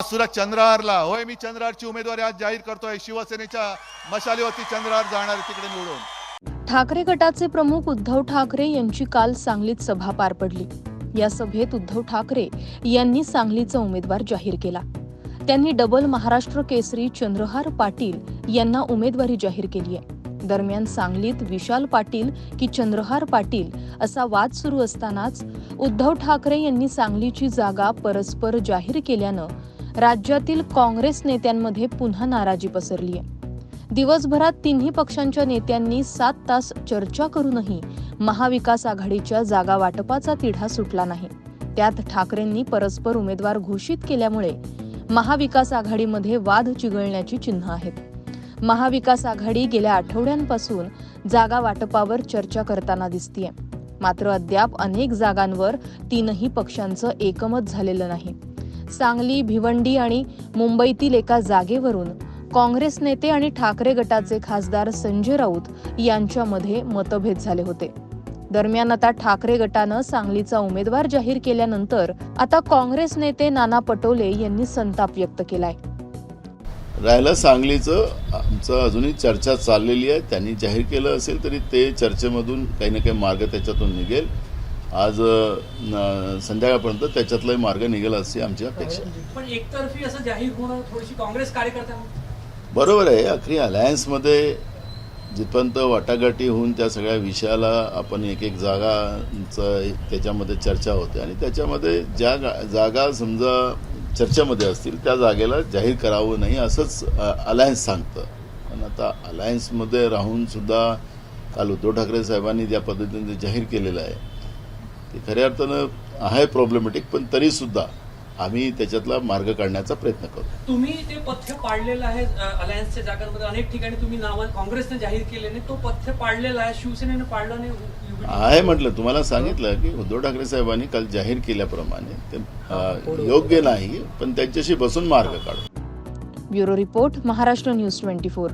सुरत चंद्रारला. होय मी चंद्रारची उमेदवारी आज जाहीर करतोय. शिवसेनेच्या मशालीवरती चंद्रार जाणार तिकडे निवडून. ठाकरे गटाचे प्रमुख उद्धव ठाकरे यांची काल सांगलीत सभा पार पडली. या सभेत उद्धव ठाकरे यांनी सांगलीचा उमेदवार जाहीर केला. त्यांनी डबल महाराष्ट्र केसरी चंद्रहार पाटील यांना उमेदवारी जाहीर केली आहे. दरम्यान सांगलीत विशाल पाटील की चंद्रहार पाटील असा वाद सुरू असतानाच उद्धव ठाकरे यांनी सांगलीची जागा परस्पर जाहीर केल्यानं राज्यातील काँग्रेस नेत्यांमध्ये पुन्हा नाराजी पसरली आहे. दिवसभरात तिन्ही पक्षांच्या नेत्यांनी सात तास चर्चा करूनही महाविकास आघाडीच्या जागा वाटपाचा तिढा सुटला नाही. त्यात ठाकरेंनी परस्पर उमेदवार घोषित केल्यामुळे महाविकास आघाडीमध्ये वाद चिघळण्याची चिन्ह आहेत. महाविकास आघाडी गेल्या आठवड्यांपासून जागा वाटपावर चर्चा करताना दिसतीये. मात्र अद्याप अनेक जागांवर तीनही पक्षांचं एकमत झालेलं नाही. सांगली भिवंडी आणि मुंबईतील एका जागेवरून काँग्रेस नेते आणि ठाकरे गटाचे खासदार संजय राऊत यांच्यामध्ये मतभेद झाले होते. दरम्यान आता ठाकरे गटानं सांगलीचा उमेदवार जाहीर केल्यानंतर आता काँग्रेस नेते नाना पटोले यांनी संताप व्यक्त केलाय. राहिलं सांगलीचं आमचं अजूनही चर्चा चाललेली आहे. त्यांनी जाहीर केलं असेल तरी ते चर्चेमधून काही ना काही मार्ग त्याच्यातून निघेल. आज संध्याकाळपर्यंत त्याच्यातलाही मार्ग निघेल अशी आमची अपेक्षा. पण एकतर्फी असं जाहीर होणं थोडीशी काँग्रेस कार्यकर्त्यांना बरोबर आहे अखरी अलायन्समध्ये जिथपर्यंत वाटाघाटी होऊन त्या सगळ्या विषयाला आपण एक एक जागांचं त्याच्यामध्ये चर्चा होते आणि त्याच्यामध्ये ज्या जागा समजा चर्चेमध्ये असतील त्या जागेला जाहीर करावं नाही असंच अलायन्स सांगतं पण आता अलायन्समध्ये राहून सुद्धा काल उद्धव ठाकरे साहेबांनी ज्या पद्धतीने जाहीर केलेलं आहे ते खऱ्या अर्थानं आहे प्रॉब्लेमॅटिक पण तरीसुद्धा आम्ही त्याच्यातला मार्ग काढण्याचा प्रयत्न करू. तुम्ही ते पथ्य पाडलेलं आहे अलायन्सच्या जागांमध्ये अनेक ठिकाणी तुम्ही नाव काँग्रेसने जाहीर केले नाही तो पथ्य पाडलेला आहे शिवसेनेने पाडला नाही. आहे म्हटलं तुम्हाला सांगितलं की उद्धव ठाकरे साहेबांनी काल जाहीर केल्याप्रमाणे ते योग्य नाही पण त्यांच्याशी बसून मार्ग काढू. Bureau report Maharashtra news twenty four.